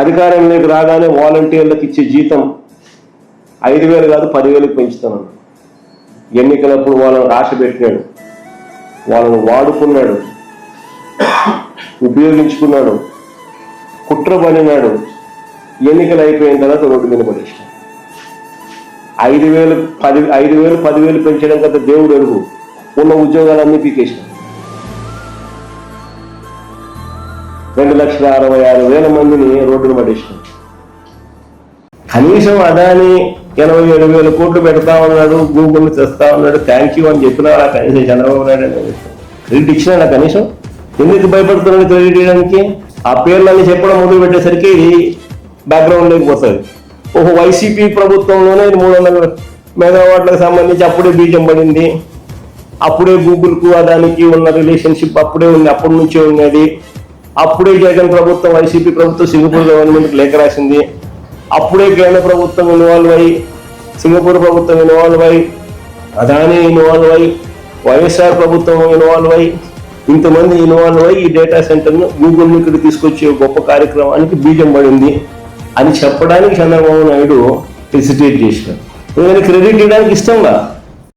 అధికారంలోకి రాగానే వాలంటీర్లకు ఇచ్చే జీతం ఐదు వేలు కాదు పదివేలకు పెంచుతాను ఎన్నికలప్పుడు వాళ్ళని ఆశ పెట్టినాడు. వాళ్ళను వాడుకున్నాడు. ఉపయోగించుకున్నాడు. కుట్ర పడినాడు ఎన్నికలు అయిపోయిన తర్వాత రోడ్డు మీద పడేసాడు ఐదు వేలు పది ఐదు వేలు పదివేలు పెంచడం కదా దేవుడు ఎరుగు. ఉన్న ఉద్యోగాలన్నీ పీకేసినాడు. రెండు లక్షల అరవై ఆరు వేల మంది కనీసం అదాని ఎనభై ఏడు వేల కోట్లు పెడతా ఉన్నాడు గూగుల్ తెస్తా ఉన్నాడు థ్యాంక్ యూ అని చెప్పినా కనీసం చంద్రబాబు నాయుడు అని క్రెడిట్ ఇచ్చినా కనీసం? ఎందుకు భయపడుతున్నాడు క్రెడిట్ ఇవ్వడానికి? ఆ పేర్లన్నీ చెప్పడం మొదలు పెట్టేసరికి బ్యాక్గ్రౌండ్లోకి పోతుంది. ఓహో వైసీపీ ప్రభుత్వంలోనే మూడు వందల మెగావాట్లకు సంబంధించి అప్పుడే బీజం పడింది. అప్పుడే గూగుల్కు అదానికి ఉన్న రిలేషన్షిప్ అప్పుడే ఉంది అప్పటి నుంచే ఉన్నది. అప్పుడే జగన్ ప్రభుత్వం వైసీపీ ప్రభుత్వం సింగపూర్ గవర్నమెంట్ లేఖ రాసింది. అప్పుడే కేంద్ర ప్రభుత్వం ఇన్వాల్వ్ అయ్యి సింగపూర్ ప్రభుత్వం ఇన్వాల్వ్ అయ్యి అదానీ ఇన్వాల్వ్ అయ్యి వైఎస్ఆర్ ప్రభుత్వం ఇన్వాల్వ్ అయ్యి ఇంతమంది ఇన్వాల్వ్ అయ్యి ఈ డేటా సెంటర్ను గూగుల్ని ఇక్కడ తీసుకొచ్చే గొప్ప కార్యక్రమానికి బీజం పడింది అని చెప్పడానికి చంద్రబాబు నాయుడు హెసిటేట్ చేసినారు. క్రెడిట్ ఇవ్వడానికి ఇష్టంగా